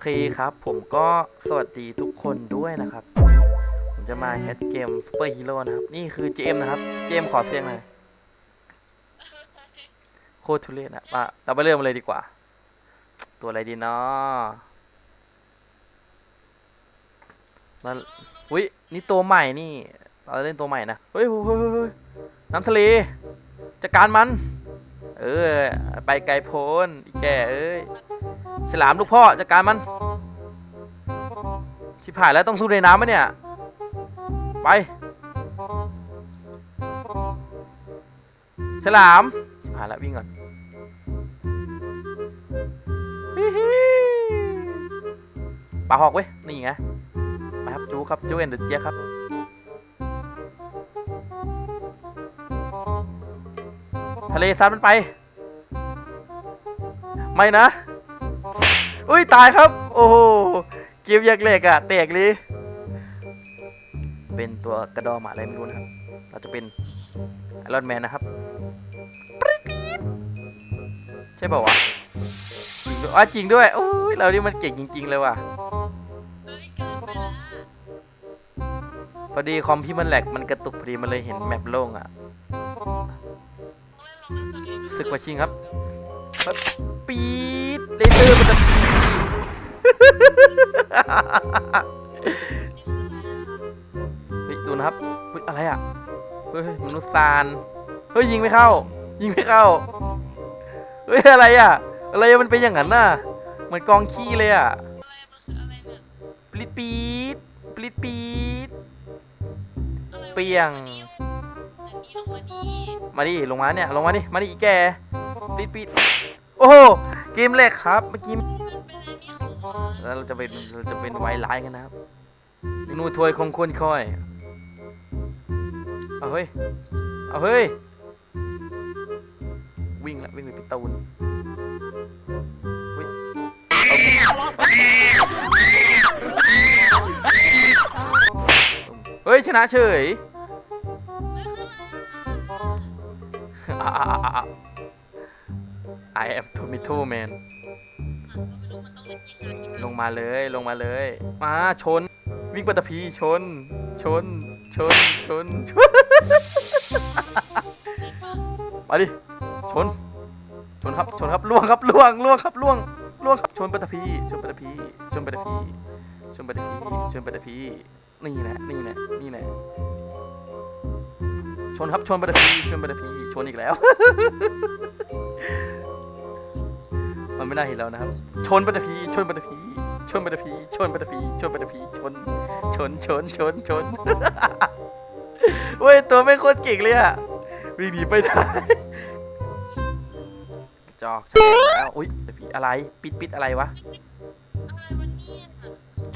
เคครับ ผมก็สวัสดีทุกคนด้วยนะครับ ผมจะมาแคสเกมซูเปอร์ฮีโร่นะครับ นี่คือเจมนะครับ เจมขอเสียงหน่อยโคตรทุเรศอะมาเราไปเริ่มเลยดีกว่า ตัวอะไรดีเนาะมาอุ้ยนี่ตัวใหม่นี่ เราเล่นตัวใหม่นะ เฮ้ยเฮ้ยเฮ้ยน้ำทะเลจัดการมัน เออ ไปไกลโพ้นอีแกเอ้ย ฉลามลูกพ่อจัดการมัน ชิบหายแล้วต้องสู้ในน้ำไหมเนี่ย ไป ฉลาม ชิบหายแล้ววิ่งก่อนปลาหอกเว้ย นี่ไงไปครับจูครับจูเอ็นเดอร์เจียครับทะเลซัดมันไป ไม่นะ อุ้ยตายครับ โอ้โหเกมยักเหล็กอะแตกเลยเป็นตัวกระดองหมาอะไรไม่รู้นะครับ เราจะเป็นไอรอนแมนนะครับใช่เปล่าวะจริงด้วยอ๋อจริงด้วยโอ้ยเรานี่มันเก่งจริง ๆ เลยว่ะพอดีคอมพี่มันแหลกมันกระตุกพอดีมันเลยเห็นแมปโล่งอะศึกวาชิงครับปึ๊ เฮ้ยดูนะครับเฮ้ยอะไรอะ เฮ้ยมนุษย์ซานเฮ้ยยิงไม่เข้า ยิงไม่เข้า เฮ้ยอะไรอะ อะไรมันเป็นอย่างนั้นน่ะ เหมือนกองขี้เลยอะอะไรมันคืออะไรเนี่ยปลิดปี๊ดปลิดปี๊ดเปียง มาดิลงมาเนี่ย ลงมาดิ มาดิอีแกปลิดปี๊ดโอ้โหเกมแรกครับ เมื่อกี้ แล้วเราจะเป็นเราจะเป็นไวไลท์กันนะครับนูถวยคงควรค่อยเอาเฮ้ยเอาเฮ้ยวิ่งละวิ่งไปปิดตูนเฮ้ยชนะเฉยอะอะอะอะ I am Tomato Man มาเลยลงมาเลย มาชน วิ่งปัตตภีชน ชน ชน ชนชนมาดิชน ชนครับชนครับล่วงครับล่วงล่วงครับล่วงล่วงครับชนปัตตภีชนปัตตภีชนปัตตภีชนปัตตภีชนปัตตภีนี่แหละนี่แหละนี่แหละชนครับชนปัตตภีชนปัตตภีชนอีกแล้วมันไม่น่าเห็นแล้วนะครับ ชนปัตตภีชนปัตตภี นปัตตภีชนปัตตภีชนปัตตภีชนชนชนชนชนเว้ยตัวไม่โคตรเก่งเลยอะวิ่งหนีไปได้จอกชนแล้วอุ้ยปัตตภีอะไรปิดปิดอะไรวะ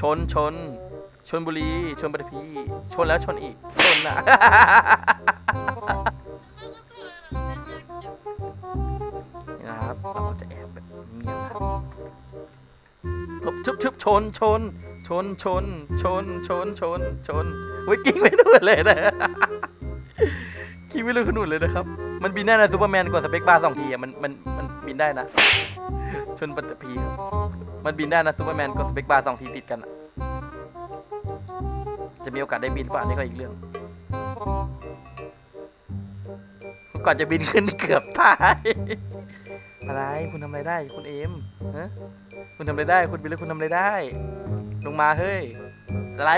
ชนชนชนบุรีชนปัตตภีชนแล้วชนอีกชนนะ ชุบชุบชนชน ชนชน ชน ชน ชน ชนเฮ้ยกิ้งไม่นู่นเลยนะกิ้งไม่รู้ขนุนเลยนะครับ มันบินได้นะซูเปอร์แมนกดสเปคบาร์สองทีอะมันมันมันบินได้นะ ชนปัตตภีครับมันบินได้นะซูเปอร์แมนกดสเปคบาร์สองทีติดกันอะจะมีโอกาสได้บินหรือเปล่านี่ก็อีกเรื่องก่อนจะบินขึ้นเกือบตาย อะไรคุณทำอะไรได้คุณเอมฮะ คุณทำอะไรได้ คุณบินแล้วคุณทำอะไรได้ ลงมาเฮ้ย อะไร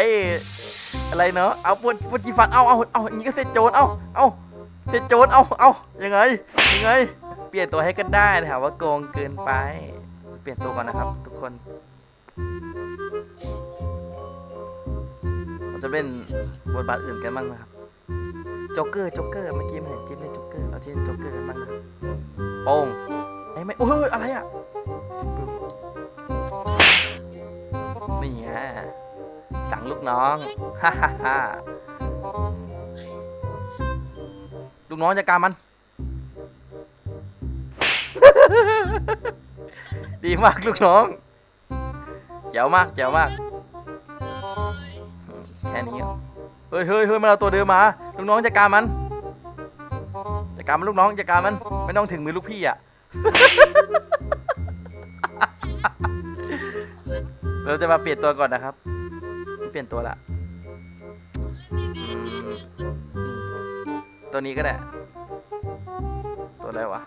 อะไรเนาะ เอาปวดปวดจีฟัน เอาเอาเอาอย่างนี้ก็เสร็จโจรเอาเอาเสร็จโจรเอาเอายังไง ยังไง เปลี่ยนตัวให้ก็ได้นะว่าโกงเกินไป เปลี่ยนตัวก่อนนะครับ ทุกคนเราจะเล่นบทบาทอื่นกันบ้างนะครับโจ๊กเกอร์โจ๊กเกอร์เมื่อกี้มันเห็นจิ้มเล่นโจ๊กเกอร์ เราจะเล่นโจ๊กเกอร์กันบ้างนะโป้งไอ้ไม่โอ้ยอะไรอะ น้องฮ่าฮ่าฮ่าลูกน้องจัดการมัน ดีมากลูกน้องเจ๋วมากเจ๋วมาก แค่นี้เฮ้ยเฮ้ยเฮ้ยมันเอาตัวเดิมมาลูกน้องจัดการมันจัดการมันลูกน้องจัดการมันไม่ต้องถึงมือลูกพี่อะเราจะมาเปลี่ยนตัวก่อนนะครับ เปลี่ยนตัวละ ตัวนี้ก็ได้ ตัวอะไรวะ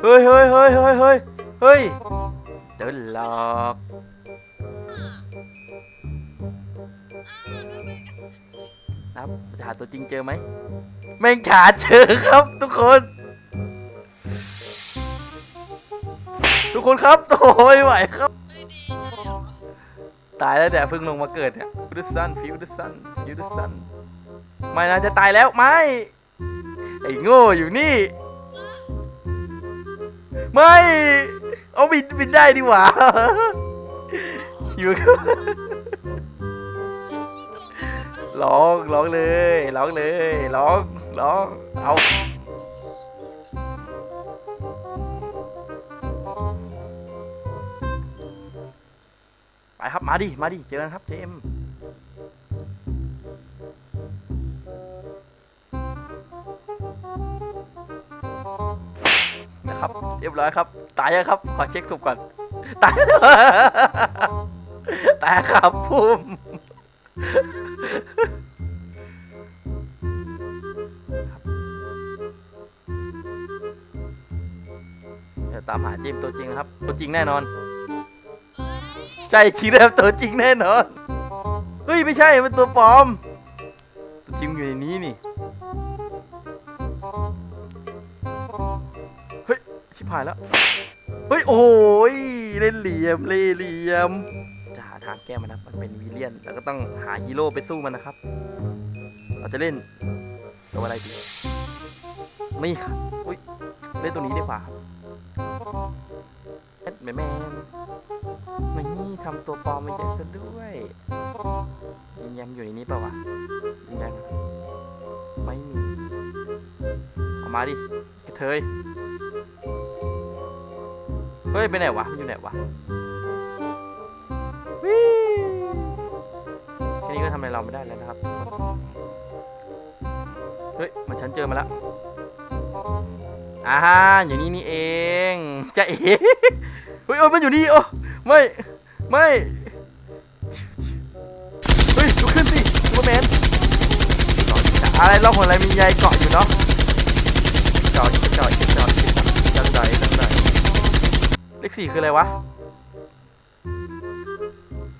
เฮ้ยเฮ้ยเฮ้ยเฮ้ยเฮ้ยเฮ้ยเดินหลอกนะครับจะหาตัวจริงเจอไหมแม่งขาเจอครับทุกคน ทุกคนครับโอ้ยไหวครับ ตายแล้วเนี่เพิ่งลงมาเกิดเนี่ยฟิวดุสันฟิวดุสันฟิวดุสันไม่นะจะตายแล้วไม่ไอ้โง่อยู่นี่ ไม่เอาบินบินได้ดีกว่าอยู่ร้องร้องเลยร้องเลยร้องร้องเอา ครับมาดิมาดิเจอกันครับเจมส์นะครับ เรียบร้อยครับ ตายยังครับ ขอเช็คศพก่อน ตายตายครับพุ่มเดี๋ยวตามหาเจมส์ตัวจริงครับ ตัวจริงแน่นอน ใช่จริงแล้วตัวจริงแน่นอน เฮ้ย ไม่ใช่ มันตัวปลอม ตัวจริงอยู่ในนี้นี่ เฮ้ย ชิบหายแล้ว เฮ้ย โอ้ยเล่นเหลี่ยมเล่เหลี่ยม จะหาทางแก้มันนะ มันเป็นวิลเลียน แล้วก็ต้องหาฮีโร่ไปสู้มันนะครับ เราจะเล่นตัวอะไรดี ไม่ค่ะ อุ้ย เล่นตัวนี้ดีกว่า แมนแมนนี่ทำตัวปลอมม่เยอะซะด้วยยิงยำอยู่ในนี้เปล่าวะยิงยังไม่มีเอามาดิกระเทยเฮ้ยไปไหนวะมันอยู่ไหนวะวิแค่นี้ก็ทำอะไรเราไม่ได้แล้วนะครับเฮ้ยมันฉันเจอมาแล้วอ่าอยู่นี่นี่เองจะเอ๋ เฮ้ยโอ้ยมันอยู่นี่โอ้ไม่ไม่เฮ้ยลุกขึ้นสิซูเปอร์แมนอะไรล่องหนอะไรมีใยเกาะอยู่เนาะเกาะเกาะเกาะเกาะจังใดจังใดเลขสี่คืออะไรวะ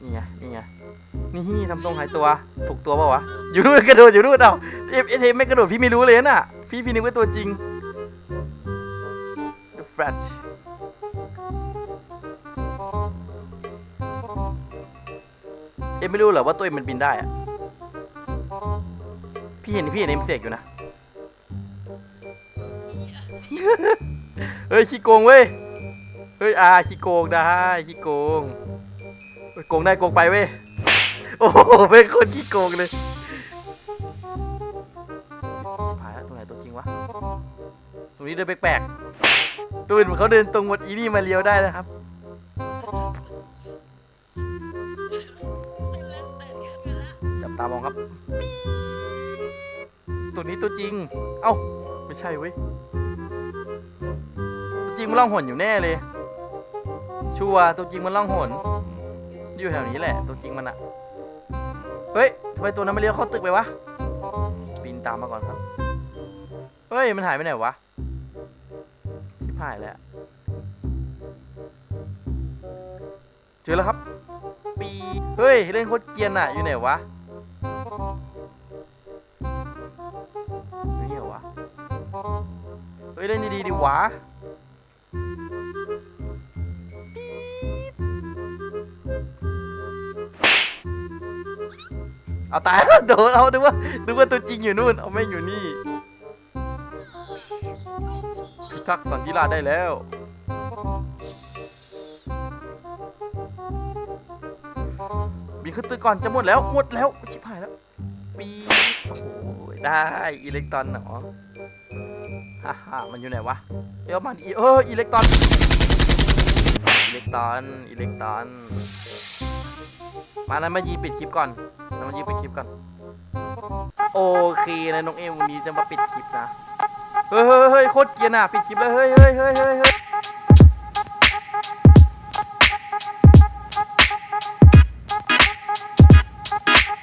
นี่ไงนี่ไงนี่ทำทรงหายตัวถูกตัวเปล่าวะอยู่นู่นกระโดดอยู่นู่นเอาเอฟเอเทไม่กระโดดพี่ไม่รู้เลยน่ะพี่พี่นึกว่าตัวจริง The Flash อ็มไม่รู้เหรอว่าตัวเอ็มมันบินได้อะพี่เห็นพี่เห็นเอ็มเสกอยู่นะ เฮ้ยขี้โกงเว้ย เฮ้ยอาขี้โกงได้ขี้โกงโกงได้โกงไปเว้ย โอ้โหเป็นคนขี้โกงเลยชิบหายแล้วตรงไหนตัวจริงวะ ตรงนี้เดินแปลกๆตูนเขาเดินตรงหมดอีนี่มาเลี้ยวได้นะครับ ตามองครับ ตัวนี้ตัวจริง เอ้า ไม่ใช่เว้ย ตัวจริงมันล่องหนอยู่แน่เลย ชัวร์ตัวจริงมันล่องหน อยู่แถวนี้แหละ ตัวจริงมันอะเฮ้ยทำไมตัวนั้นไม่เลี้ยวเข้าตึกไปวะ ปีนตามมาก่อนครับ เฮ้ย มันหายไปไหนวะ ชิบหายแล้วเจอแล้วครับ ปี เฮ้ย เล่นโคตรเกียนอะอยู่ไหนวะ อยู่นี่เหรอวะ เฮ้ยเล่นดีๆดีวะเอาตายโดนเอาดูว่าดูว่าตัวจริงอยู่นู่น เอาไม่อยู่นี่พิทักษ์สันติราได้แล้ว บินขึ้นตึกก่อนจะหมดแล้ว หมดแล้วชิบ ได้อิเล็กตรอนเหรอฮ่าฮ่ามันอยู่ไหนวะเดี๋ยวมันเอออิเล็กตรอนอิเล็กตรอนอิเล็กตรอน มานั้นมายีปิดคลิปก่อนนั้นมายีปิดคลิปก่อน โอเคนะน้องเอ็มวันนี้จะมาปิดคลิปนะเฮ้ยเฮ้ยเฮ้ยโคตรเกียร์น่ะปิดคลิปแล้วเฮ้ยเฮ้ยเฮ้ยเฮ้ย